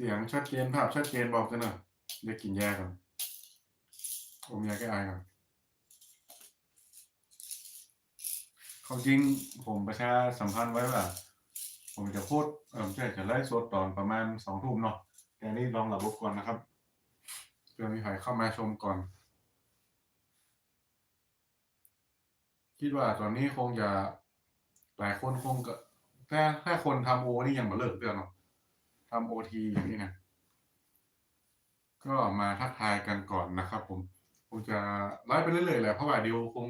เสียงชัดเจนภาพชัดเจนบอกกันหน่อยเดี๋ยวกินยาก่อนอมยาแก้ไอก่อนความจริงผมประชาสัมพันธ์ไว้ว่า ผมจะพูดเออใช่จะไล่สดตอนประมาณสองทุ่มเนาะแต่นี่ลองระบบก่อนนะครับเพื่อมีใครเข้ามาชมก่อน คิดว่าตอนนี้คงจะหลายคนคงก็ถ้าถ้าคนทำโอนี่ยังมาเลิกเตือนเนาะ ทำโอทีอย่างนี้นะก็มาทักทายกันก่อนนะครับ ผมคงจะไลฟ์ไปเรื่อยๆแหละเพราะว่าเดี๋ยวคง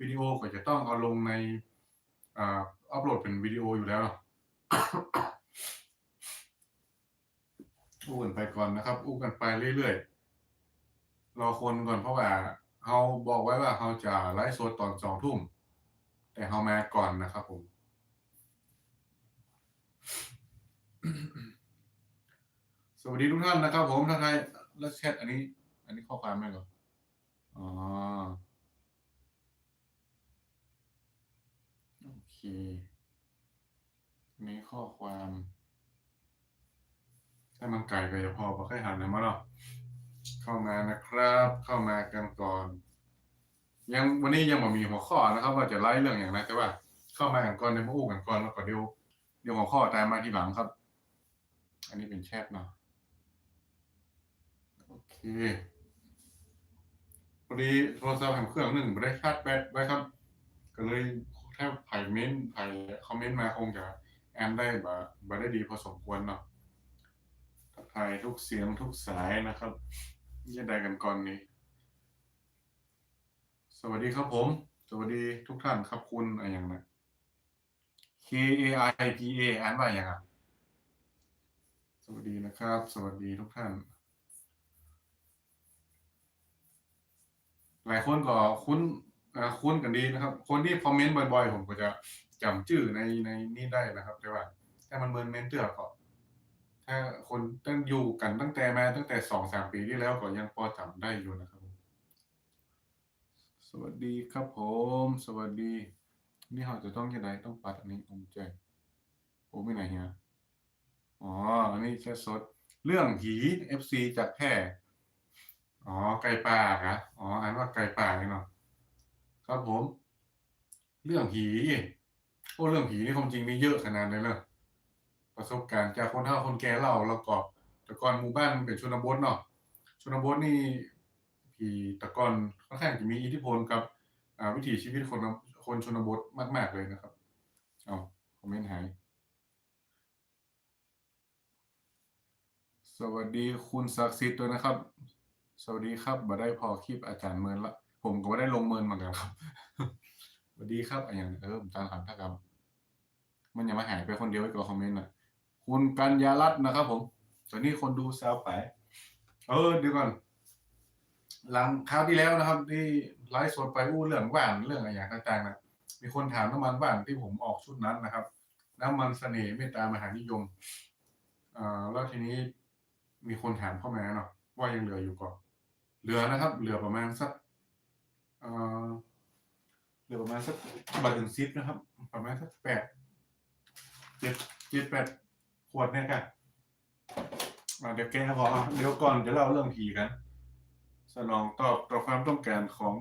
วิดีโอก็จะต้องเอาลงในอ่าอัปโหลดเป็นวิดีโออยู่แล้วเนาะอู้กันไปก่อนนะครับ อู้กันไปเรื่อยๆรอคนก่อนเพราะว่าเขาบอกไว้ว่าเขาจะไลฟ์สดตอนสองทุ่ม แต่เขามาก่อนนะครับผม สวัสดีทุกท่านนะครับ ผมทักทายแล้วแชทอันนี้ อันนี้ข้อความไหมเหรออ๋อโอเคอันนี้ข้อความถ้ามันไก่ก็จะพอพอค่อยหันนะมาเนาะเข้ามานะครับ เข้ามากันก่อน ยังวันนี้ยังไม่มีหัวข้อนะครับ ว่าจะไล่เรื่องอย่างไรแต่ว่า เข้ามากันก่อนในพวกอู้กันก่อนแล้วก็เดี๋ยวเดี๋ยวหัวข้อตามมาทีหลังครับ อันนี้เป็นแชทเนาะ พอดีโทรศัพท์แห่งเครื่องหนึ่งไม่ได้ชาร์จแบตไว้ครับ ก็เลยถ้าไผ่เม้นไผ่คอมเมนต์มาคงจะแอนได้แบบบ่ได้ดีพอสมควรเนาะทักทายทุกเสียงทุกสายนะครับจะได้กันก่อนนี้ สวัสดีครับผม สวัสดีทุกท่านครับคุณอะไรอย่างนะ K A I P A อ่านว่าอย่างอะสวัสดีนะครับ สวัสดีทุกท่าน หลายคนก็คุ้นคุ้นกันดีนะครับ คนที่คอมเมนต์บ่อยๆ ผมก็จะจำชื่อในในนี่ได้นะครับแต่ว่าถ้ามันเมินเมนเตอร์ก็ถ้าคนตั้งอยู่กันตั้งแต่มาตั้งแต่สองสามปีที่แล้วก็ยังพอจำได้อยู่นะครับ สวัสดีครับผม สวัสดี นี่เราจะต้องยังไงต้องปัดอันนี้ผมใจโอ้ไม่ไหนเฮียอ๋ออันนี้แค่สด เรื่องผี FC จากแพร่ อ๋อ ไก่ป่าครับอ๋ออ่านว่าไก่ป่าเนาะครับผม เรื่องผีโอ้เรื่องผีนี่ความจริงมีเยอะขนาดเลยเนอะประสบการณ์จากคนเฒ่าคนแก่เล่าแล้วก็แต่ก่อนหมู่บ้านมันเป็นชนบทเนาะชนบทนี่ผีแต่ก่อนค่อนข้างจะมีอิทธิพลกับวิถีชีวิตคนคนชนบทมาก ๆ เลยนะครับเอาคอมเมนต์หายสวัสดีคุณศักดิ์สิทธิ์ด้วยนะครับ สวัสดีครับบ่ได้พอคลิปอาจารย์เมินละ ผมก็ไม่ได้ลงเมินเหมือนกันครับสวัสดีครับอย่างเออผมตามขันทักครับ มันย่ามาหายไปคนเดียวไว้กับคอมเมนต์นะคุณกัญญารัตน์นะครับ ผมตอนนี้คนดูแซวไป เออเดี๋ยวก่อน หลังคราวที่แล้วนะครับ ที่ไลฟ์สดไปอู้เรื่องว่านเรื่องอะไรอย่างต่างๆนะมีคนถามน้ำมันว่านที่ผมออกชุดนั้นนะครับ น้ำมันเสน่ห์เมตตามหานิยมอ่าแล้วทีนี้มีคนถามเข้ามาเนาะว่ายังเหลืออยู่ก่อน เหลือนะครับ เหลือประมาณสักเหลือประมาณสักบาทถึงซิปนะครับ ประมาณสักแปดเจ็ดเจ็ดแปดขวดเนี่ยค่ะเดี๋ยวแกพอเดี๋ยวก่อนจะเล่าเรื่องผีกัน สนองตอบต่อความต้องการของ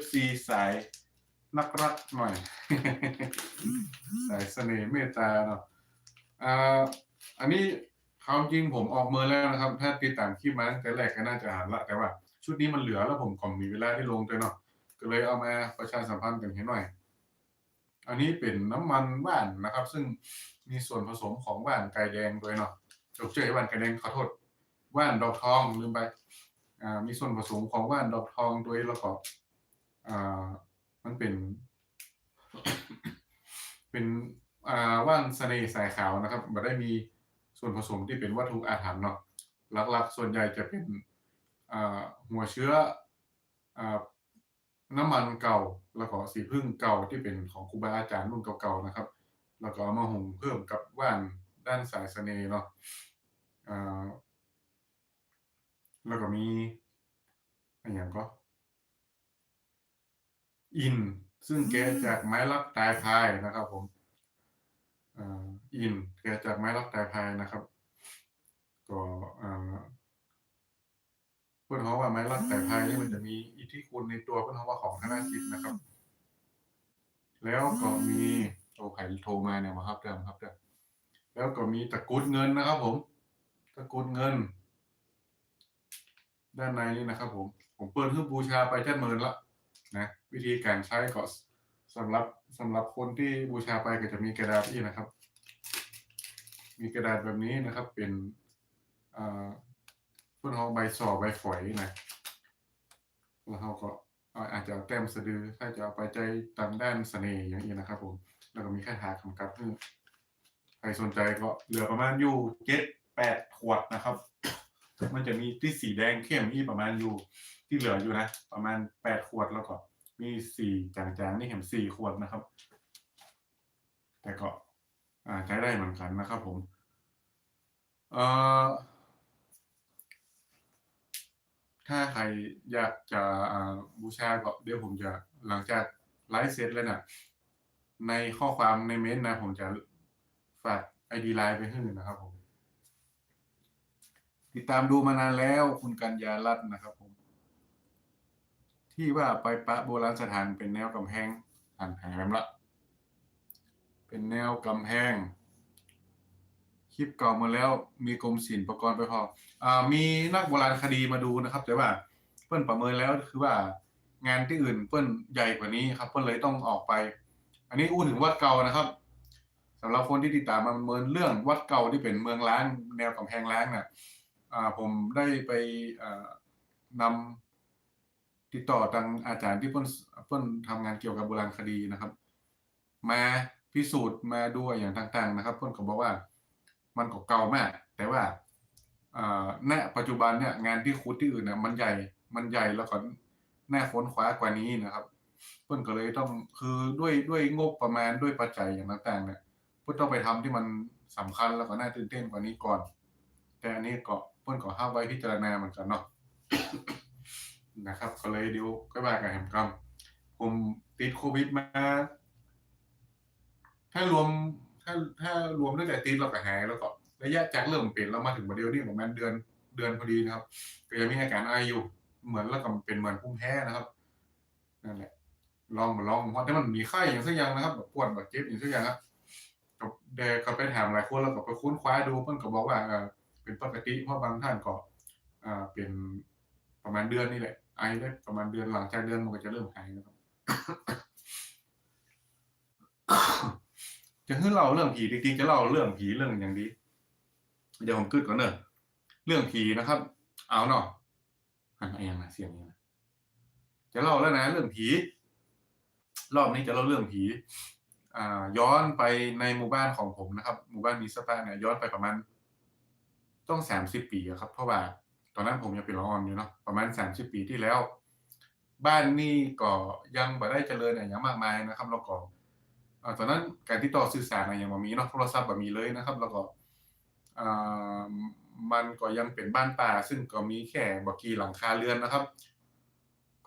FC สายนักรักหน่อย สายเสน่ห์เมตตาเนาะอ่าอันนี้ความจริงผมออกมือแล้วนะครับ ถ้าติดตามคลิปมาตั้งแต่แรกก็น่าจะหันละแต่ว่า ชุดนี้มันเหลือแล้วผมก็มีเวลาได้ลงด้วยเนาะก็เลยเอามาประชาสัมพันธ์กันให้หน่อย อันนี้เป็นน้ำมันว่านนะครับ ซึ่งมีส่วนผสมของว่านไก่แดงด้วยเนาะจบเจอว่านไก่แดงขอโทษว่านดอกทองลืมไปอ่ามีส่วนผสมของว่านดอกทองด้วยแล้วก็อ่ามันเป็น เป็นอ่าว่านเสน่ห์สายขาวนะครับไม่ได้มีส่วนผสมที่เป็นวัตถุอาถรรพ์เนาะหลักๆ ส่วนใหญ่จะเป็น หัวเชื้ออ่าน้ำมันเก่าแล้วก็สีพึ่งเก่าที่เป็นของครูบาอาจารย์รุ่นเก่าๆนะครับ แล้วก็เอามาหุงเพิ่มกับว่านด้านสายเสน่ห์เนาะอ่าแล้วก็มีอะไรอย่างก็ อิน ซึ่งแกะจากไม้ลักตายพายนะครับผมอ่าอินแกะจากไม้ลักตายพายนะครับ ก็อ่า เพื่อนเขาว่าไม้ลัดแต่ภายนี่มันจะมีอิทธิคุณในตัวเพื่อนเขาว่าของธนาคิดนะครับ แล้วก็มีโอ้ไผ่โทรมาเนี่ยมาครับเดิมครับเดิมแล้วก็มีตะกรุดเงินนะครับผม ตะกรุดเงิน ด้านในนี่นะครับ ผม ผมเปิดให้บูชาไปแค่หมื่นละนะวิธีการใช้ก็สำหรับสำหรับคนที่บูชาไปก็จะมีกระดาษนี่นะครับ มีกระดาษแบบนี้นะครับ เป็น เพื่อนเขาใบสอใบฝอยนะแล้วเขาก็อาจจะเอาแต้มสะดือ ถ้าจะเอาไปใจตามด้านเสน่ห์อย่างนี้นะครับผม แล้วก็มีแค่ทาคำกับใครสนใจก็เหลือประมาณอยู่เจ็ดแปดขวดนะครับ มันจะมีที่สีแดงเข้มนี่ประมาณอยู่ที่เหลืออยู่นะ ประมาณแปดขวดแล้วก็ มีสี่จางๆนี่เห็นสี่ขวดนะครับ แต่ก็ใช้ได้เหมือนกันนะครับผม เอ่อ ถ้าใครอยากจะบูชาก็เดี๋ยวผมจะหลังจากไลฟ์เสร็จแล้วนะในข้อความในเมนต์นะ ผมจะฝากไอดีไลน์ไปให้นะครับผม ติดตามดูมานานแล้วคุณกัญญารัตน์นะครับผม ที่ว่าไปปะโบราณสถานเป็นแนวกำแพงหันหายไปละ เป็นแนวกำแพง คลิปเก่ามาแล้วมีกรมศิลปากรไปพออ่ามีนักโบราณคดีมาดูนะครับ แต่ว่าเปิ้นประเมินแล้วคือว่างานที่อื่นเปิ้นใหญ่กว่านี้ครับเปิ้นเลยต้องออกไป อันนี้อู้ถึงวัดเก่านะครับสำหรับคนที่ติดตามมาประเมินเรื่องวัดเก่าที่เป็นเมืองล้าง แนวกำแพงล้างน่ะอ่าผมได้ไปอ่านำติดต่อทางอาจารย์ที่เปิ้นเปิ้นทำงานเกี่ยวกับโบราณคดีนะครับ มาพิสูจน์มาดูอย่างต่างๆนะครับ เพิ่อนก็บอกว่า มันก็เก่ามาก แต่ว่าณปัจจุบันเนี่ยงานที่ขุดที่อื่นน่ะมันใหญ่มันใหญ่แล้วก็แน่ค้นคว้ากว่านี้นะครับ เพิ่อนก็เลยต้องคือด้วยด้วยงบประมาณด้วยปัจจัยอย่างต่างๆเนี่ยเพิ่อนต้องไปทำที่มันสำคัญแล้วก็น่าตื่นเต้นกว่านี้ก่อน แต่อันนี้ก็เพิ่อนก็ห้าไว้พิจารณาเหมือนกันเนาะนะครับ ก็เลยเดี๋ยวก็ว่ากันแหมกรรมผมติดโควิดมาถ้ารวม ถ้าถ้ารวมตั้งแต่ติดแล้วก็หายแล้วก็ระยะจากเริ่มเป็นแล้วมาถึงวันเดียวนี่ประมาณเดือนเดือนพอดีนะครับก็ยังมีอาการไออยู่ เหมือนแล้วก็เป็นเหมือนภูมิแพ้นะครับนั่นแหละลองมาลองเพราะแต่มันมีไข้อย่างสักอย่างนะครับแบบปวดแบบเจ็บอย่างสักอย่างครับกับเดกก็ไปถามหลายคนแล้วก็ไปค้นคว้าดูเพิ่อนก็บอกว่าเป็นปกติเพราะบางท่านก็เป็นประมาณเดือนนี่แหละไอได้ประมาณเดือนหลังจากเดือนมันก็จะเริ่มหายนะครับ จะให้เราเรื่องผีจริงๆจะเล่าเรื่องผีเรื่องอย่างดีเดี๋ยวผมกึดก่อนเนอะเรื่องผีนะครับ เอาเนาะอันอะไรยังนะเสียงยังนะจะเล่าแล้วนะเรื่องผีรอบนี้จะเล่าเรื่องผีอ่า ย้อนไปในหมู่บ้านของผมนะครับ หมู่บ้านมีสปาเนี่ยย้อนไปประมาณต้องสามสิบปีครับ เพราะว่าตอนนั้นผมยังเป็นละออนอยู่เนาะประมาณสามสิบปีที่แล้ว บ้านนี่ก็ยังบ่ได้เจริญอย่างมากมายนะครับ แล้วก็อ่า ตอนนั้นการติดต่อสื่อสารอะไรอยังบ่มีเนาะโทรศัพท์แบ่มีเลยนะครับ แล้วก็อ่ามันก็ยังเป็นบ้านป่าซึ่งก็มีแค่บกีหลังคาเรือนนะครับ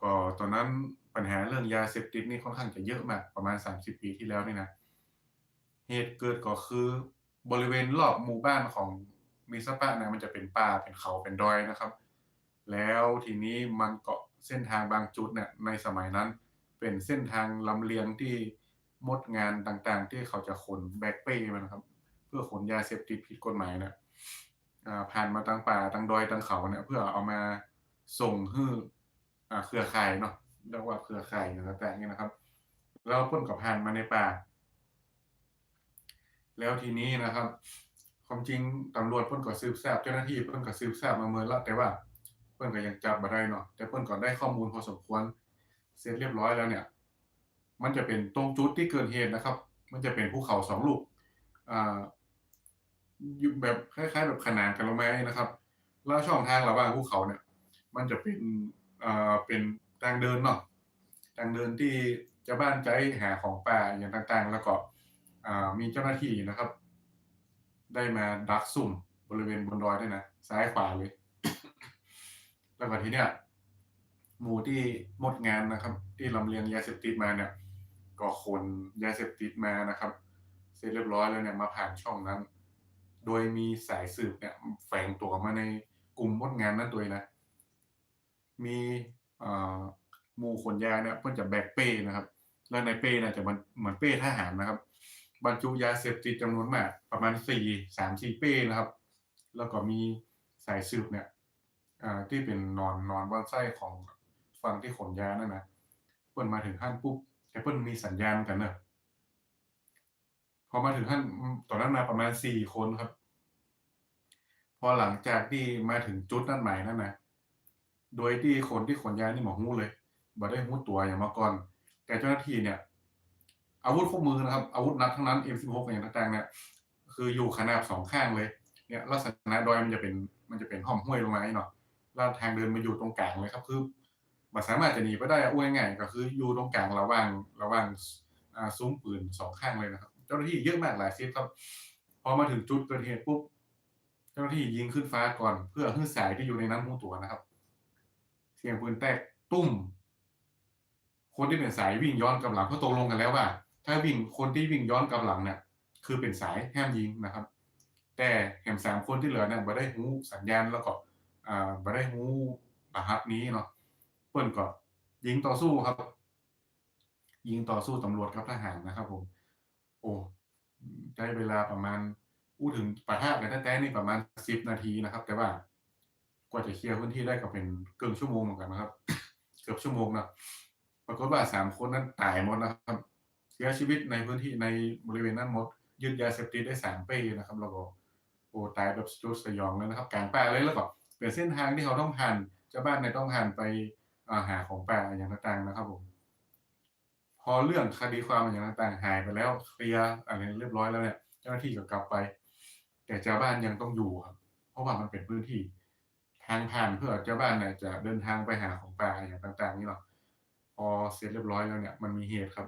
ก็ตอนนั้นปัญหาเรื่องยาเสพติดนี่ค่อนข้างจะเยอะมากประมาณ 30 ปีที่แล้วนี่นะเหตุเกิดก็คือบริเวณรอบหมู่บ้านของมีสปะเนี่ยมันจะเป็นป่าเป็นเขาเป็นดอยนะครับ แล้วทีนี้มันก็เส้นทางบางจุดเนี่ยในสมัยนั้น เป็นเส้นทางลำเลียงที่ มดงานต่างๆ ที่เขาจะขนแบกเป้มันครับ เพื่อขนยาเสพติดผิดกฎหมายเนี่ยผ่านมาทางป่าทางดอยทางเขาเนี่ย เพื่อเอามาส่งให้อเครือข่ายเนาะเรียกว่าเครือข่ายอย่างต่างๆเนี่ยนะครับ แล้วพ่นก็ผ่านมาในป่า แล้วทีนี้นะครับ ความจริงตำรวจพ่นก็สืบทราบเจ้าหน้าที่พ่นก็สืบทราบมาเมื่อล้วแต่ว่าเพิ่นก็ยังจับบ่ได้เนาะแต่เพิ่นก็ได้ข้อมูลพอสมควรเสร็จเรียบร้อยแล้วเนี่ย มันจะเป็นตรงจุดที่เกิดเหตุนะครับ มันจะเป็นภูเขาสองลูกอ่าอยู่แบบคล้ายๆ แบบขนานกันลงมานะครับ แล้วช่องทางระหว่างภูเขาเนี่ย มันจะเป็นอ่าเป็นทางเดินเนาะทางเดินที่จะบ้านใจหาของป่าอย่างต่างๆ แล้วก็มีเจ้าหน้าที่นะครับ ได้มาดักซุ่มบริเวณบนดอยด้วยนะซ้ายขวาเลย แล้วก็ทีเนี้ยหมู่ที่หมดงานนะครับ ที่ลำเลียงยาเสพติดมาเนี่ย ก็ขนยาเสพติดมานะครับ เสร็จเรียบร้อยแล้วเนี่ยมาผ่านช่องนั้น โดยมีสายสืบเนี่ยแฝงตัวมาในกลุ่มมดงานนั้นตัวเองนะ มีเอ่อหมู่ขนยาเนี่ยเพิ่นจะแบกเป้นะครับ แล้วในเป้เนี่ยจะเหมือนเหมือนเป้ทหารนะครับ บรรจุยาเสพติดจำนวนมาก ประมาณสี่สามสี่เป้นะครับ แล้วก็มีสายสืบเนี่ยที่เป็นนอนนอนบนไส้ของฝั่งที่ขนยานั่นนะเพิ่นมาถึงขั้นปุ๊บ แต่เพิ่นมีสัญญาณกันเนอะพอมาถึงขั้นตอนนั้นมาประมาณสี่คนครับ พอหลังจากที่มาถึงจุดนั่นหมายนั่นนะโดยที่คนที่ขนยานี่หมอหู้เลยบ่ได้หู้ตัวอย่างมาก่อน แต่เจ้าหน้าที่เนี่ย อาวุธครบมือนะครับ อาวุธนักทั้งนั้น M16 อย่างต่างๆเนี่ยคืออยู่ขนาบสองข้างเลย เนี่ยลักษณะดอยมันจะเป็นมันจะเป็นห้อมห้วยลงมาเนาะแล้วทางเดินมาอยู่ตรงกลางเลยครับ คือ มันสามารถจะหนีไปได้อ้วยง่ายก็คืออยู่ตรงกลางระหว่างระหว่างซุ้มปืนสองข้างเลยนะครับ เจ้าหน้าที่เยอะมากหลายเซตครับ พอมาถึงจุดเกิดเหตุปุ๊บเจ้าหน้าที่ยิงขึ้นฟ้าก่อน เพื่อให้สายที่อยู่ในนั้นรู้ตัวนะครับ เสียงปืนแตกตุ้ม คนที่เป็นสายวิ่งย้อนกลับหลังเขาตกลงกันแล้วว่า ถ้าวิ่งคนที่วิ่งย้อนกลับหลังเนี่ยคือเป็นสายห้ามยิงนะครับ แต่แหมสามคนที่เหลือเนี่ยบ่ได้หูสัญญาณแล้วก็อ่าบ่ได้หูรหัสนี้เนาะ เปิ้นก็ยิงต่อสู้ครับ ยิงต่อสู้ตำรวจกับทหารนะครับ ผม โอ้ใช้เวลาประมาณอู้ถึงปะทะกันแท้ๆนี่ประมาณสิบนาทีนะครับ แต่ว่ากว่าจะเคลียร์พื้นที่ได้ก็เป็นเกินชั่วโมงเหมือนกันนะครับ เกือบชั่วโมงนะปรากฏว่าสามคนนั้นตายหมดนะครับ เสียชีวิตในพื้นที่ในบริเวณนั้นหมดยึดยาเสพติดได้สามปีนะครับแล้วก็โอ้ตายแบบสยดสยองเลยนะครับกลางป่าเลยแล้วก็เป็นเส้นทางที่เขาต้องผ่านชาวบ้านเนี่ยต้องผ่านไป หาของป่าอย่างต่างๆนะครับ ผม พอเรื่องคดีความอย่างต่างๆหายไปแล้วเคลียร์อะไรเรียบร้อยแล้วเนี่ยเจ้าหน้าที่ก็กลับไป แต่ชาวบ้านยังต้องอยู่ครับ เพราะว่ามันเป็นพื้นที่ทางผ่านเพื่อชาวบ้านเนี่ยจะเดินทางไปหาของป่าอย่างต่าง ๆ นี่หรอกพอเสร็จเรียบร้อยแล้วเนี่ย มันมีเหตุครับ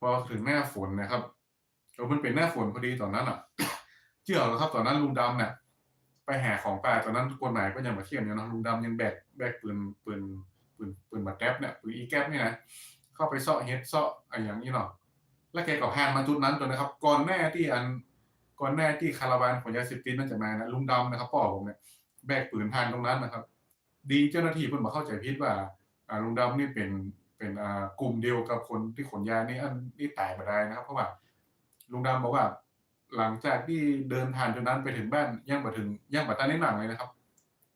พอถึงหน้าฝนนะครับเออมันเป็นหน้าฝนพอดีตอนนั้นอะเชื่อแล้วครับตอนนั้นลุงดำเนี่ยไปหาของป่าตอนนั้นกฎหมายก็ยังมาเขียนอยู่นะลุงดำยังแบกแบกปืนปืน ปืนปืนบัดแก๊ปเนี่ยปืนอีแก๊ปนี่ยนะเข้าไปเซาะเฮ็ดเซาะอะไรอย่างนี้เนาะแล้วแกก็ผ่านมาจุดนั้นตัวนะครับ ก่อนหน้าที่อันก่อนหน้าที่คาราวานของยาเสพติดนั่นจะมานะลุงดำนะครับพ่อผมเนี่ยแบกปืนผ่านตรงนั้นนะครับ ดีเจ้าหน้าที่เพิ่นมาเข้าใจผิดว่าลุงดำนี่เป็นเป็นอ่ากลุ่มเดียวกับคนที่ขนยานี่อันนี่ตายมาได้นะครับ เพราะว่าลุงดำบอกว่า หลังจากที่เดินผ่านจนนั้นไปถึงบ้านย่างมาถึงย่างมาตาในหนังเลยนะครับ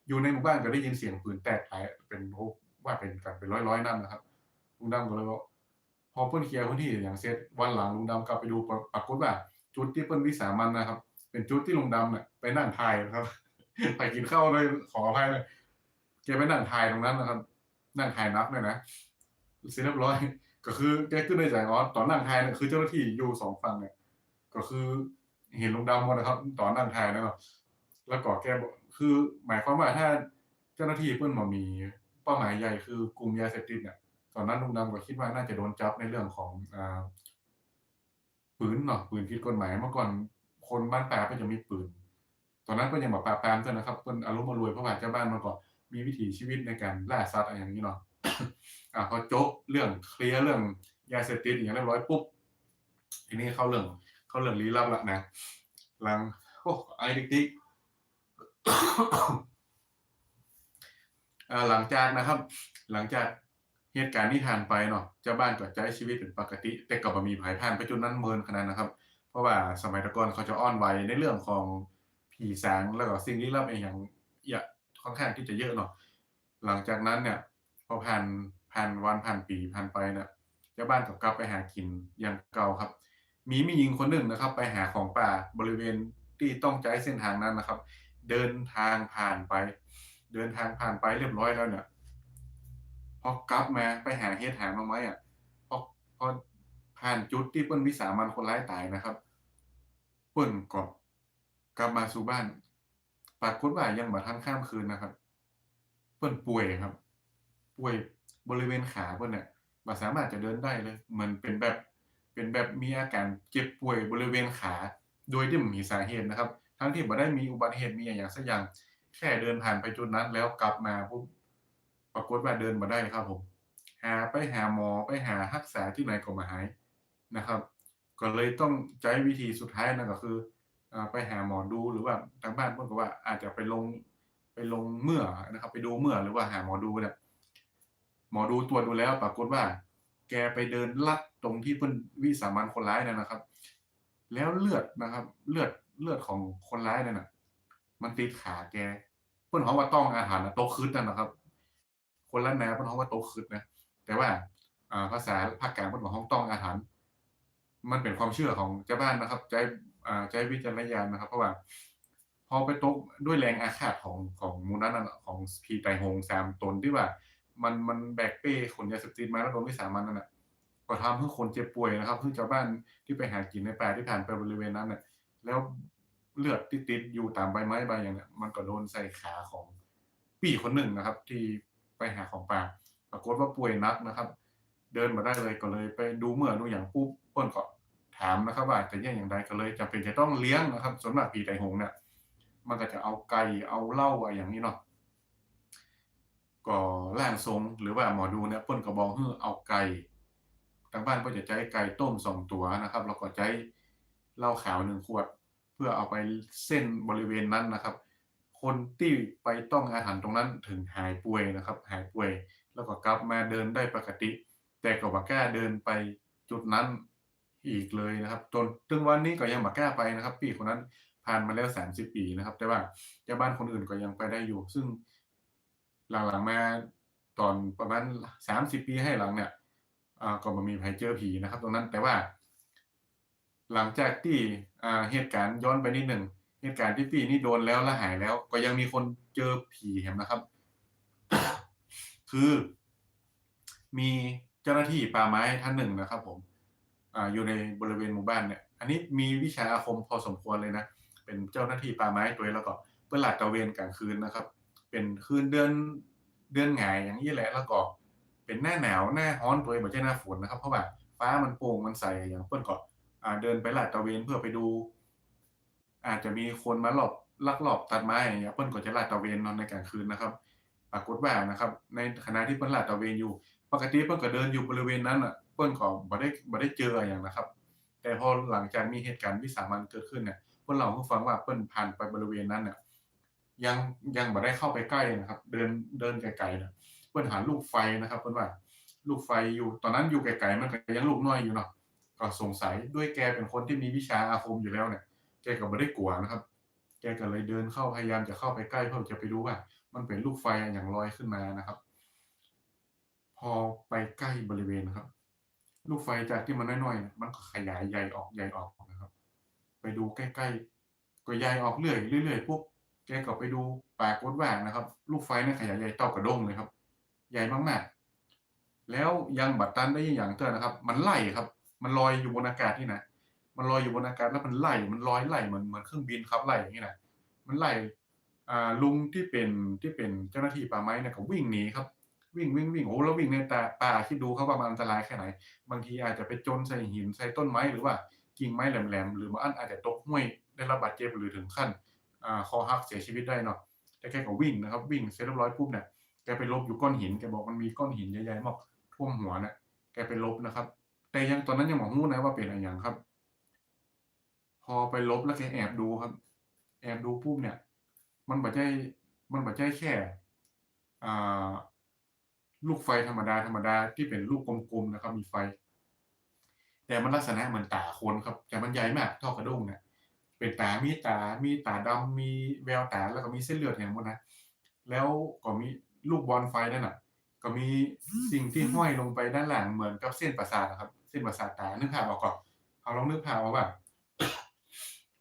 อยู่ในหมู่บ้านก็ได้ยินเสียงปืนแตกหลายเป็นโอ้ ว่าเป็นกันเป็นร้อยร้อยนัดนนะครับ ลุงดำก็เลยบอกพอเพิ่นเคลียร์พื้นที่อย่างเสร็จวันหลังลุงดำกลับไปดูปรากฏว่า จุดที่เปิ้นวิสามันนะครับ เป็นจุดที่ลุงดำเนี่ยไปนั่งทายนะครับไปกินข้าวเลยขออภัยเลยแกไปนั่งทายตรงนั้นนะครับ นั่งทายนับเลยนะเสร็จเรียบร้อย ก็คือแกขึ้นในใจอ๋อตอนนั่งทายเนี่ยคือเจ้าหน้าที่อยู่สองฝั่งเนี่ยก็คือเห็นลุงดำหมดนะครับ ตอนนั่งทายนะครับแล้วก็แกบอกคือ หมายความว่าถ้าเจ้าหน้าที่เพิ่นมามี ป้าหมายใหญ่คือกลุ่มยาเสพติดเนี่ยตอนนั้นลุงดำก็คิดว่าน่าจะโดนจับในเรื่องของอ่าปืนเนาะปืนผิดกฎหมายเมื่อก่อนคนบ้านป่าก็จะมีปืน ตอนนั้นก็ยังแบบปราบปรามด้วยนะครับเพิ่นอารมณ์มารวยเพราะว่าเจ้าบ้านมาก่อนมีวิถีชีวิตในการล่าสัตว์อะไรอย่างนี้เนาะอะพอโจ๊กเรื่องเคลียร์เรื่องยาเสพติดอย่างเรียบร้อยปุ๊บทีนี้เข้าเรื่องเข้าเรื่องลี้ลับละนะหลังโอ้ไอดิกดิก หลังจากนะครับ หลังจากเหตุการณ์ที่ผ่านไปเนาะเจ้าบ้านก็ใช้ชีวิตเป็นปกติ แต่ก็บ่มีภัยผ่านไปจนนั้นเมินขนาดนะครับ เพราะว่าสมัยตะก่อนเขาจะอ้อนไวในเรื่องของผีสางแล้วก็สิ่งลี้ลับอีกอย่างเยอะค่อนข้างที่จะเยอะเนาะหลังจากนั้นเนี่ย พอผ่านผ่านวันผ่านปีผ่านไปเนี่ยเจ้าบ้านก็กลับไปหากินอย่างเก่าครับ มีมีหญิงคนหนึ่งนะครับ ไปหาของป่าบริเวณที่ต้องใช้เส้นทางนั้นนะครับ เดินทางผ่านไป เดินทางผ่านไปเรียบร้อยแล้วเนี่ยพอกลับมาไปหาเฮ็ดหามาไหมอะพอพอผ่านจุดที่เปิ้นวิสามันคนร้ายตายนะครับเปิ้นก็กลับมาสู่บ้านปรากฏว่ายังบ่ทันข้ามคืนนะครับ เปิ้นป่วยครับ ป่วยบริเวณขาเปิ้นเนี่ยบ่สามารถจะเดินได้เลยเหมือนเป็นแบบเป็นแบบมีอาการเจ็บป่วยบริเวณขา โดยที่บ่มีสาเหตุนะครับ ทั้งที่บ่ได้มีอุบัติเหตุมีอิหยังสักอย่าง แค่เดินผ่านไปจุดนั้นแล้วกลับมาปุ๊บปรากฏว่าเดินบ่ได้ครับผมหาไปหาหมอไปหารักษาที่ไหนก็บ่หายนะครับ ก็เลยต้องใช้วิธีสุดท้ายนั่นก็คืออไปหาหมอดูหรือว่าทางบ้านพิ่นก็ว่าอาจจะไปลงไปลงเมื่อนะครับ ไปดูเมื่อหรือว่าหาหมอดูเนี่ยหมอดูตรวจดูแล้ว ปรากฏว่า แกไปเดินลัดตรงที่เพิ่นวิสามันคนร้ายนั่นนะครับ แล้วเลือดนะครับ เลือดเลือดของคนร้ายนั่นน่ะ มันติดขาแกเพิ่อนฮ้องว่าต้องอาถรรน่ะตคึดนั่นน่ะครับ คนล้านนาเพิ่อนฮ้องว่าตคึดนะแต่ว่าภาษาภาคกลางเพิ่อนก็ฮ้องต้องอาถรรมันเป็นความเชื่อของชาบ้านนะครับใช้อ่าใช้วิจารณญาณนะครับ เพราะว่า พอไปตกด้วยแรงอาฆาตของของมูนั้นน่ะของผีไตรโหง3ตนที่ว่า มันมันแบกเป้ขนยาเสพติดมาแล้วโดนวิสามันนั่นน่ะก็ทำให้คนเจ็บป่วยนะครับคือชาวบ้านที่ไปหากินในป่าที่ผ่านไปบริเวณนั้นน่ะแล้ว เลือดที่ติดอยู่ตามใบไม้ใบหยังเนี่ยมันก็โดนใส่ขาของพี่คนหนึ่งนะครับ ที่ไปหาของป่าปรากฏว่าป่วยหนักนะครับ เดินบ่ได้เลยก็เลยไปดูเมื่อดูหยังปุ๊บเพิ่นก็ถามนะครับ ว่าจะเลี้ยงหยังใดก็เลยจำเป็นจะต้องเลี้ยงนะครับส่วนมากผีไตหงเนี่ยมันก็จะเอาไก่เอาเหล้าอะอย่างงี้เนาะก็ร่างทรงหรือว่าหมอดูเนี่ยเพิ่นก็บอกให้เอาไก่ทางบ้านเพิ่นจะใช้ไก่ต้ม2ตัวนะครับ แล้วก็ใช้เหล้าขาว1ขวด พื่อเอาไปเส้นบริเวณนั้นนะครับ คนที่ไปต้องอาถรรตรงนั้นถึงหายป่วยนะครับ หายป่วย แล้วก็กลับมาเดินได้ปกติ แต่ก็บ่กล้าเดินไปจุดนั้นอีกเลยนะครับ จนถึงวันนี้ก็ยังบ่กล้าไปนะครับพี่คนนั้นผ่านมาแล้ว 30 ปีนะครับ แต่ว่าชาบ้านคนอื่นก็ยังไปได้อยู่ ซึ่งหลังๆมาตอนประมาณ 30 ปีให้หลังเนี่ยอ่าก็บ่มีไผเจอผีนะครับ ตรงนั้นแต่ว่า หลังจากที่ เหตุการณ์ย้อนไปนิดหนึ่งเหตุการณ์ที่พี่นี่โดนแล้วและหายแล้ว ก็ยังมีคนเจอผีแหมนะครับ คือ มีเจ้าหน้าที่ป่าไม้ท่านหนึ่งนะครับ ผมอ่าอยู่ในบริเวณหมู่บ้านเนี่ย อันนี้มีวิชาอาคมพอสมควรเลยนะเป็นเจ้าหน้าที่ป่าไม้ตัวแล้วก็เพิ่นลาดตะเวนกลางคืนนะครับ เป็นคืนเดือนเดือนหงายอย่างงี้แหละแล้วก็เป็นหน้าหนาวหน้าร้อนตัวยบ่ใช่หน้าฝนนะครับ เพราะว่าฟ้ามันโปร่งมันใสอะหยังเพิ่นก็อ่า เดินไปลาดตะเวนเพื่อไปดู อาจจะมีคนมาหลอบลักหลอบตัดไม้อย่างเงี้ยเพิ่นก็จะลาดตะเวนนาะในกลางคืนนะครับ ปรากฏว่านะครับ ในขณะที่เพิ่นลาดตะเวนอยู่ ปกติเพิ่นก็เดินอยู่บริเวณนั้นน่ะเพิ่นก็บ่ได้บ่ได้เจออะหยังนะครับ แต่พอหลังจากมีเหตุการณ์วิสามันเกิดขึ้นเนี่ยเพิ่นเล่าให้ฟังว่าเพิ่นผ่านไปบริเวณนั้นน่ะยังยังบ่ได้เข้าไปใกล้นะครับ เดินเดินไกลๆน่ะเพิ่นหาลูกไฟนะครับเพิ่นว่า ลูกไฟอยู่ตอนนั้นอยู่ไกลๆมันก็ยังลูกน้อยอยู่เนาะ ก็สงสัยด้วยแกเป็นคนที่มีวิชาอาคมอยู่แล้วเนี่ย แกก็บ่ได้กลัวนะครับ แกก็เลยเดินเข้าพยายามจะเข้าไปใกล้เพื่อจะไปดูว่า มันเป็นลูกไฟอะหยังลอยขึ้นมานะครับ พอไปใกล้บริเวณครับ ลูกไฟจากที่มันน้อยๆมันก็ขยายใหญ่ออกใหญ่ออกนะครับ ไปดูใกล้ๆก็ใหญ่ออกเรื่อยเรื่อยๆปุ๊บแกก็ไปดูปากฏว่านะครับ ลูกไฟนั้นขยายใหญ่เท่ากระด้งเลยครับ ใหญ่มากๆ แล้วยังบ่ทันได้หยังเทื่อนะครับ มันไล่ครับ มันลอยอยู่บนอากาศนี่นะมันลอยอยู่บนอากาศแล้วมันไล่มันลอยไล่เหมือนเหมือนเครื่องบินขับไล่อย่างงี้นะมันไล่อ่าลุงที่เป็นที่เป็นเจ้าหน้าที่ป่าไม้เนี่ยก็วิ่งหนีครับ วิ่งๆๆโอ้แล้ววิ่งในแตาป่าคิดดูครับว่ามันอันตรายแค่ไหน บางทีอาจจะไปจนใส่หินใส่ต้นไม้หรือว่ากิ่งไม้แหลมๆหรือบาอันอาจจะตกห้วยได้รับบาดเจ็บหรือถึงขั้นอ่าคอหักเสียชีวิตได้เนาะแต่แกก็วิ่งนะครับ วิ่งเสร็จเรียบร้อยปุ๊บเนี่ยแกไปลบอยู่ก้อนหินแกบอกมันมีก้อนหินใหญ่ๆมากท่วมหัวน่ะแกไปลบนะครับ แต่ยังตอนนั้นยังบ่รู้นะว่าเป็นอะหยังครับ พอไปลบแล้วแกแอบดูครับ แอบดูปุ๊บเนี่ย มันบ่ใช่มันบ่ใช่แค่อ่าลูกไฟธรรมดาๆที่เป็นลูกกลมๆนะครับ มีไฟ แต่มันลักษณะเหมือนตาคนครับ แต่มันใหญ่มากเท่ากระด้งเนี่ยเป็นตา มีตา มีตาดำมีแววตา แล้วก็มีเส้นเลือดอย่างหมดนะแล้วก็มีลูกบอลไฟนั่นน่ะ ก็มีสิ่งที่ห้อยลงไปด้านหลังเหมือนกับเส้นประสาทอะครับ ส้นประสาทตานึกภาพออกก่อนเอาลองนึกภาพเอาว่า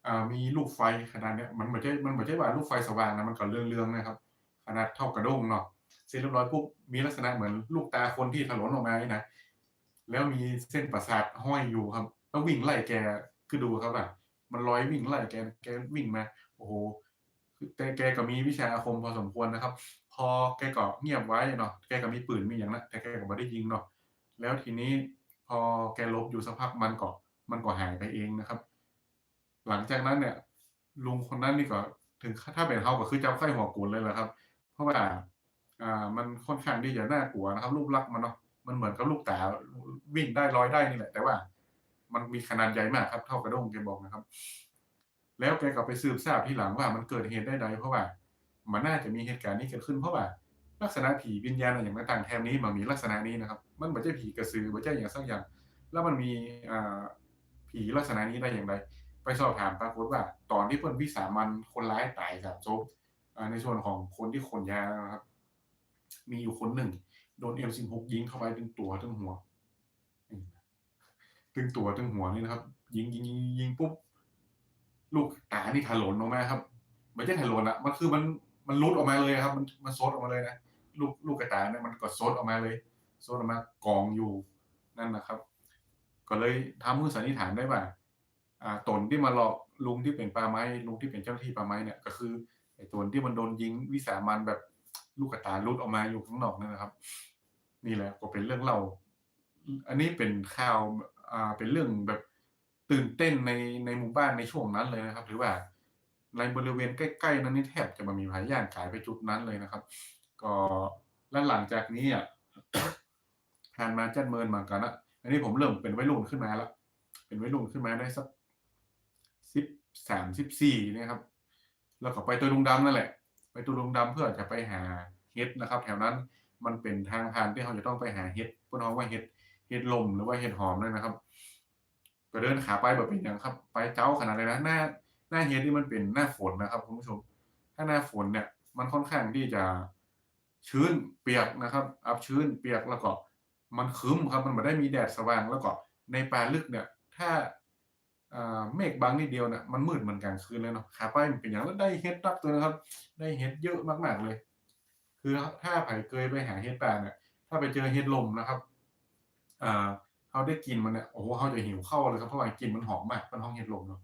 อ่ามีลูกไฟขนาดเนี้ยมันบ่ใช่มันบ่ใช่ว่าลูกไฟสว่างนะมันก็เรืองๆนะครับ ขนาดเท่ากระด้งเนาะเสร็จเรียบร้อยปุ๊บมีลักษณะเหมือนลูกตาคนที่ถลนออกมานี่นะแล้วมีเส้นประสาทห้อยอยู่ครับแล้ววิ่งไล่แกคือดูครับว่ามันลอยวิ่งไล่แกแกวิ่งมาโอ้โฮคือแต่แกก็มีวิชาอาคมพอสมควรนะครับ พอแกก็เงียบไว้เนาะแกก็มีปืนมีหยังนะแต่แกก็บ่ได้ยิงเนาะแล้วทีนี้ พอแกลบอยู่สักพักมันก็มันก็หายไปเองนะครับ หลังจากนั้นเนี่ย ลุงคนนั้นนี่ก็ถึงถ้าเป็นเราก็คือจับไข้หัวโกนเลยแหละครับ เพราะว่าอ่ามันค่อนข้างที่จะน่ากลัวนะครับ รูปลักษณ์มันเนาะมันเหมือนกับลูกแตาวิ่งได้ลอยได้นี่แหละ แต่ว่า มันมีขนาดใหญ่มากครับ เท่ากระด้งแกบอกนะครับ แล้วแกก็ไปสืบทราบที่หลังว่ามันเกิดเหตุได้ใดเพราะว่า มันน่าจะมีเหตุการณ์นี้เกิดขึ้นเพราะว่า ลักษณะผีวิญญาณอะไรอย่างต่างๆแถบนี้มันมีลักษณะนี้นะครับ มันบ่ใช่ผีกระสือบ่ใช่อย่างสักอย่าง แล้วมันมีผีลักษณะนี้ได้อย่างไร ไปสอบถามปรากฏว่า ตอนที่เพิ่นวิสามันคนร้ายตายครับศพในส่วนของคนที่ขนยานะครับ มีอยู่คนหนึ่ง โดน M16 ยิงเข้าไปถึงตัวถึงหัวถึงตัวถึงหัวนี่นะครับ ยิงยิงยิงยิงปุ๊บลูกตานี่ถลนออกมาครับ ไม่ใช่ถลนอะมันคือมันมันรุดออกมาเลยครับ มันมันซดออกมาเลยนะ ลูกลูกกระต่ายเนี่ยมันก็ซดออกมาเลยซดออกมากองอยู่นั่นนะครับ ก็เลยทำให้สันนิษฐานได้ว่าอ่าตนที่มาหลอกลุงที่เป็นป่าไม้ลุงที่เป็นเจ้าหน้าที่ป่าไม้เนี่ยก็คือไอ้ตนที่มันโดนยิงวิสามันแบบลูกกระตายรุดออกมาอยู่ข้างนอกนั่นนะครับ นี่แหละก็เป็นเรื่องเล่าอันนี้เป็นข่าวอ่าเป็นเรื่องแบบตื่นเต้นในในหมู่บ้านในช่วงนั้นเลยนะครับ หรือว่าในบริเวณใกล้ๆนั้นนี่แทบจะไมามีพายานกายไปจุดนั้นเลยนะครับ ก็แล้วหลังจากนี้อะผ่านมาจัดเมินมากันนะอันนี้ผมเริ่มเป็นวัยรุ่นขึ้นมาแล้วเป็นวัยรุ่นขึ้นมาได้สักสิบสามสิบสี่นี่ยครับ แล้วก็ไปตัวลุงดำนั่นแหละ ไปตัวลุงดำเพื่อจะไปหาเฮ็ดนะครับ แถวนั้นมันเป็นทางผ่านที่เขาจะต้องไปหาเฮ็ดพื่อนเขาว่าเฮ็ดเฮ็ดลมหรือว่าเฮ็ดหอมเลยนะครับก็เดินขาไปแบบเป็นอย่างครับ ไปเจ้าขนาดเลยนะหน้าหน้าเฮ็ดนี่มันเป็นหน้าฝนนะครับคุณผู้ชม ถ้าหน้าฝนเนี่ย มันค่อนข้างที่จะ ชื้นเปียกนะครับ อับชื้นเปียกแล้วก็ มันครึ้มครับมันไม่ได้มีแดดสว่างแล้วก็ในป่าลึกเนี่ย ถ้าเมฆบางนิดเดียวเนี่ยมันมืดเหมือนกลางคืนเลยเนาะขาไปมันเป็นอย่างแล้วได้เฮ็ดรักตัวนะครับ ได้เฮ็ดเยอะมากๆเลย คือถ้าไผเคยไปหาเฮ็ดป่าเนี่ย ถ้าไปเจอเฮ็ดลมนะครับอ่าเขาได้กินมันเนี่ยโอ้โหเขาจะหิวเข้าเลยครับเพราะว่ากลิ่นมันหอมมากเป็นห้องเฮ็ดลมเนาะ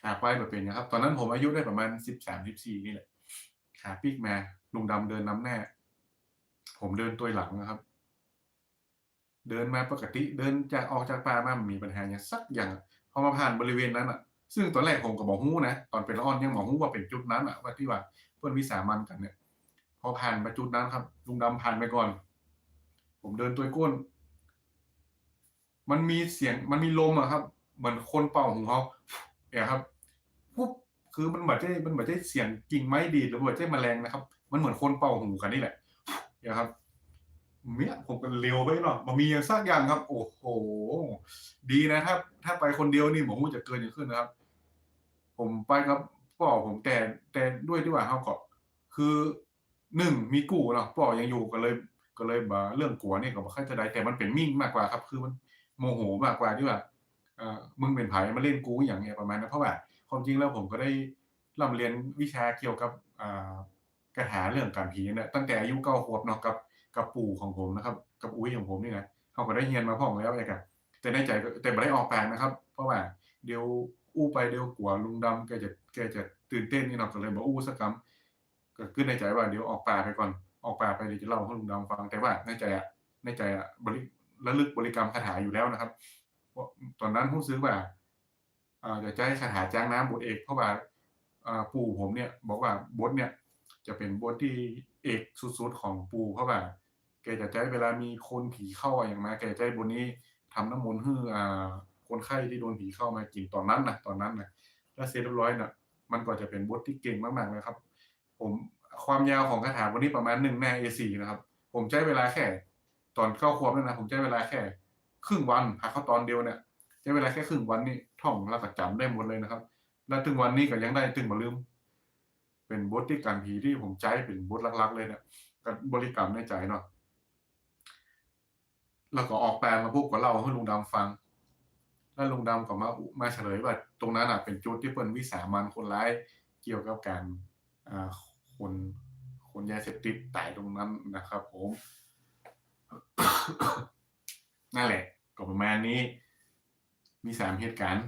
ขาไปแบบเป็นนะครับ ตอนนั้นผมอายุได้ประมาณสิบสามสิบสี่นี่แหละขาปีกมา ลุงดำเดินนำหน้าผมเดินตัวหลังนะครับ เดินมาปกติ เดินจากออกจากป่ามางมีปัญหาอย่างสักอย่างพอมาผ่านบริเวณนั้นอะ ซึ่งตอนแรกผมก็บอกฮู้นะตอนเป็นละอ่อนยังบอกฮู้ว่าเป็นจุดนั้นอะว่าที่ว่าเพื่อนวิสามันกันเนี่ย พอผ่านมาจุดนั้นครับ ลุงดำผ่านไปก่อน ผมเดินตัวก้น มันมีเสียงมันมีลมอะครับ เหมือนคนเป่าหูเขาเนี่ยครับปุ๊บคือมันเหมือนจะมันเหมือนจะเสียงกิ่งไม้ดีดหรือว่าจะแมลงนะครับ มันเหมือนคนเป่าหูกันนี่แหละเนี่ยครับเมียผมก็เร็วไปเนาะมันมีอย่างสักอย่างครับ โอ้โห ดีนะถ้า ถ้าไปคนเดียวนี่ผมจะเกินอย่างขึ้นนะครับ ผมไปครับป่อผมแต่แต่ด้วยที่ว่าเขาก็คือหนึ่งมีกู่เนาะป่อยังอยู่ก็เลย ก็เลยบ่เรื่องกัวนี่ยก็บ่ค่อยจะได้แต่มันเป็นมิ่งมากกว่าครับ คือมันโมโหมากกว่าที่ว่าเอ่อมึงเป็นไผ่มาเล่นกูอย่างเงี้ยประมาณนั้นเพราะว่าความจริงแล้วผมก็ได้ร่ำเรียนวิชาเกี่ยวกับอ่า กระถาเรื่องการผีเนี่ยตั้งแต่อายุ9ขวบเนาะกับกับปู่ของผมนะครับ กับอุ้ยของผมนี่นะเขาก็ได้เรียนมาพร้อมแล้วไอ้กันแต่ในใจแต่บ่ได้ออกปากนะครับ เพราะว่าเดี๋ยวอู้ไปเดี๋ยวกลัวลุงดำแกจะแกจะตื่นเต้นนี่เนาะก็เลยบ่อู้สักคำก็คือในใจว่าเดี๋ยวออกปาไปก่อนออกปาไปเดี๋ยวจะเล่าให้ลุงดำฟังแต่ว่าในใจอะในใจอะบริระลึกบริกรรมคาถาอยู่แล้วนะครับเพราะตอนนั้นรู้สึกว่าอ่าจะให้คาถาจ้างน้ำบทเอกเพราะว่าอ่าปู่ผมเนี่ย บอกว่าบทเนี่ย จะเป็นบทที่เอกสุดๆของปู่เพราะว่าแกจะใช้เวลามีคนผีเข้าอย่างมาแกจะใช้บทนี้ทำน้ำมนต์ให้อ่าคนไข้ที่โดนผีเข้ามากินตอนนั้นนะตอนนั้นนะแล้วเสร็จเรียบร้อยน่ะ มันก็จะเป็นบทที่เก่งมากๆเลยครับ ผมความยาวของคาถาบทนี้ประมาณหน้า A4 นะครับ ผมใช้เวลาแค่ ตอนเข้าควบนั่นนะผมใช้เวลาแค่ ครึ่งวันหาเข้าตอนเดียวเนี่ยใช้เวลาแค่ครึ่งวันนี่ท่องแล้วก็จำได้หมดเลยนะครับ แล้วถึงวันนี้ก็ยังได้ถึงบ่ลืม เป็นบทที่การผีที่ผมใช้เป็นบทลักๆ เลยเนี่ยก็บริกรรมในใจเนาะแล้วก็ออกแปลมาปุ๊บก็เล่าให้ลุงดำฟัง แล้วลุงดำก็มามาเฉลยว่าตรงนั้นน่ะเป็นจุดที่เปิ้นวิสามันคนร้ายเกี่ยวกับการอ่าคนคนยาเสพติดตายตรงนั้นนะครับ ผมนั่นแหละ ก็ประมาณนี้ มีสามเหตุการณ์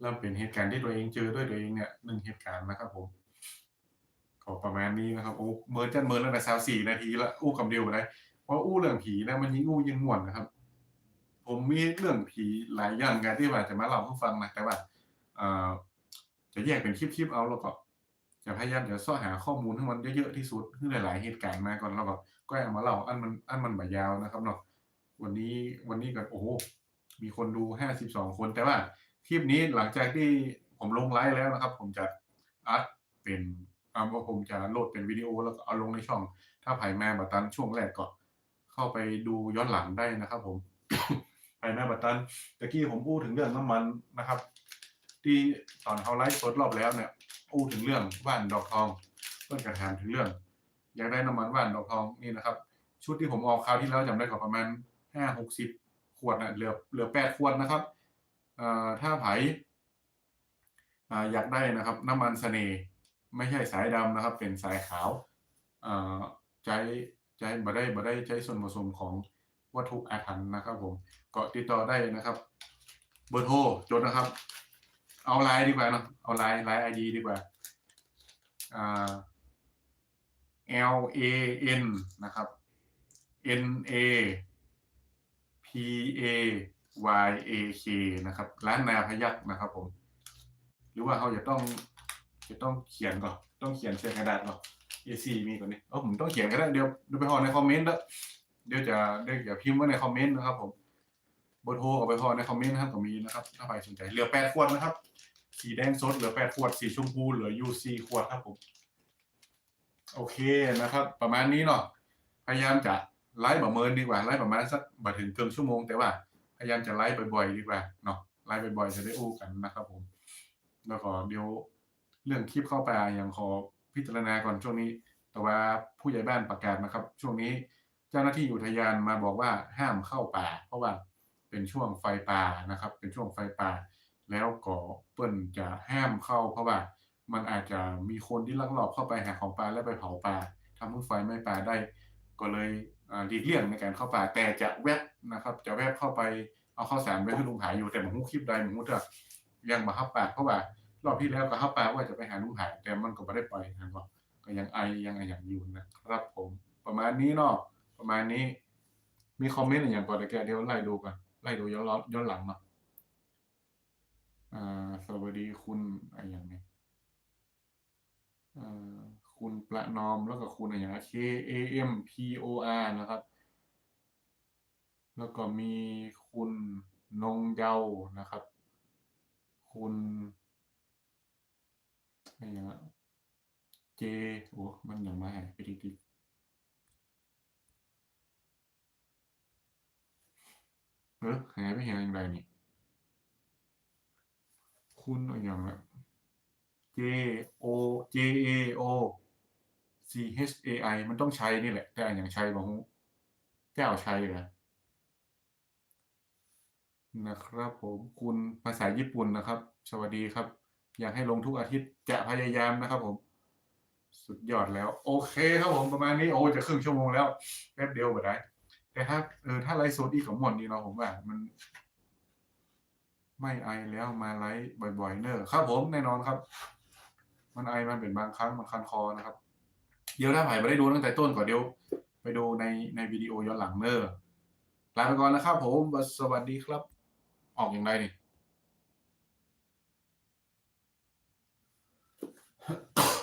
แล้วเป็นเหตุการณ์ที่ตัวเองเจอด้วยตัวเองเนี่ยหนึ่งเหตุการณ์นะครับผม ก็ประมาณนี้นะครับโอ้เมินจันเมินแล้วนะสาวสี่นาทีละอู้คำเดียวไปได้เพราะอู้เรื่องผีนะมันยิ่งอู้ยิ่งม่วนนะครับ ผมมีเรื่องผีหลายอย่างกันที่ว่าจะมาเล่าให้ฟังนะแต่ว่าจะแยกเป็นคลิปๆเอาแล้วก็จะพยายามจะเสาะหาข้อมูลให้มันเยอะๆที่สุดคือหลายๆเหตุการณ์มาก่อนแล้วก็ก็เอามาเล่าอันมันอันมันบ่ยาวนะครับเนาะวันนี้วันนี้ก็โอ้โหมีคนดู52คน แต่ว่าคลิปนี้หลังจากที่ผมลงไลฟ์แล้วนะครับ ผมจะอัดเป็น อ่าผมจะโหลดเป็นวิดีโอแล้วก็เอาลงในช่อง ถ้าไผ่แม่บัตตันช่วงแรกก็เข้าไปดูย้อนหลังได้นะครับ ผมไผ่แม่บัตตันตะกี้ผมพูดถึงเรื่องน้ำมันนะครับ ที่ตอนเขาไลฟ์สดรอบแล้วเนี่ยพูดถึงเรื่องว่านดอกทองเพื่อนกระถามถึงเรื่อง อยากได้น้ำมันว่านดอกทองนี่นะครับ ชุดที่ผมออกคราวที่แล้วจำได้ก็ประมาณห้าหกสิบขวดนะเหลือเหลือแปดขวดนะครับเอ่อถ้าไผอ่าอยากได้นะครับ น้ำมันเสน่ห์ ไม่ใช่สายดำนะครับ เป็นสายขาวใช้ใช้บ่ได้บ่ได้ใช้ส่วนผสมของวัตถุอาถรรพ์นะครับ ผมก็ติดต่อได้นะครับเบอร์โทรจดนะครับ เอาไลน์ดีกว่าเนอะเอาไลน์ไลน์ไอดีดีกว่าอ่า L A N นะครับ N A P A Y A K นะครับ ร้านนาพยักนะครับผม หรือว่าเขาจะต้อง จะต้องเขียนก่อน ต้องเขียนเส้นกระดาษก่อน A4 มีก่อนนี่เออผมต้องเขียนก็ได้เดี๋ยวเดี๋ยวไปพอในคอมเมนต์แล้วเดี๋ยวจะเดี๋ยวจะพิมพ์ไว้ในคอมเมนต์นะครับผมเบอร์โทรกับไปพอในคอมเมนต์นะครับก็มีนะครับ ถ้าใครสนใจเหลือแปดขวดนะครับ สีแดงสดเหลือแปดขวด สีชมพูเหลืออยู่สี่ขวดครับผม โอเคนะครับ ประมาณนี้เนาะพยายามจะไลฟ์ประเมินดีกว่าไลฟ์ประมาณสักบ่ถึงเกินชั่วโมงแต่ว่าพยายามจะไลฟ์บ่อยๆดีกว่าเนาะไลฟ์บ่อยๆจะได้อู้กันนะครับผม แล้วก็เดี๋ยว เรื่องคลิปเข้าไปอย่างขอพิจารณาก่อนช่วงนี้ แต่ว่าผู้ใหญ่บ้านประกาศนะครับ ช่วงนี้เจ้าหน้าที่อุทยานมาบอกว่าห้ามเข้าป่า เพราะว่าเป็นช่วงไฟป่านะครับ เป็นช่วงไฟป่า แล้วก็เปิ้นจะห้ามเข้า เพราะว่ามันอาจจะมีคนที่ลักลอบเข้าไปหาของป่าและไปเผาป่าทำให้ไฟไหม้ป่าได้ ก็เลยอ่าหลีกเลี่ยงในการเข้าป่า แต่จะแวบนะครับ จะแวบเข้าไปเอาข้าวสารไปให้ลุงหายอยู่แต่ผมหูคลิปใดผมหูเถอะยังมาเข้าป่าเพราะว่า รอบที่แล้วก็เข้าป่าว่าจะไปหาลุงหายแต่มันก็ไม่ได้ไปนะครับก็ยังไอยังไออย่างอยู่นะครับผมประมาณนี้เนาะประมาณนี้ มีคอมเมนต์อะไรอย่างก่อนเดี๋ยวแกเดี๋ยวไล่ดูกันไล่ดูย้อนย้อนหลังเนาะอ่าสวัสดีคุณอะไรอย่างนี้อ่าคุณประนอมแล้วก็คุณอะไรอย่างเงี้ K A M P O R นะครับ แล้วก็มีคุณนงเยานะครับ คุณ อะไรอย่างเงี้ย J โอ้มันอย่างมาหายไปดิดิเออหายไปเห็นอย่างไรนี่คุณอะไรอย่างแบบ J O J A O C H A I มันต้องใช้นี่แหละ แต่อันอย่างใช้บางแก้วใช้เหรอนะครับผมคุณภาษาญี่ปุ่นนะครับ สวัสดีครับ อยากให้ลงทุกอาทิตย์จะพยายามนะครับผม สุดยอดแล้ว โอเคครับผมประมาณนี้โอ้จะครึ่งชั่วโมงแล้วแป๊บเดียวก็ได้ แต่ถ้าเออถ้าไลฟ์สดอีกของหมดนี่เนาผมว่ามัน ไม่ไอแล้วมาไลฟ์บ่อย ๆ เนอะครับผมแน่นอนครับ มันไอมันเป็นบางครั้งมันคันคอนะครับ เดี๋ยวถ้าไผ่ไม่ได้ดูตั้งแต่ต้นก่อนเดี๋ยว ไปดูในในวิดีโอย้อนหลังเนอะลาไปก่อนนะครับผมสวัสดีครับ ออกอย่างไรนี่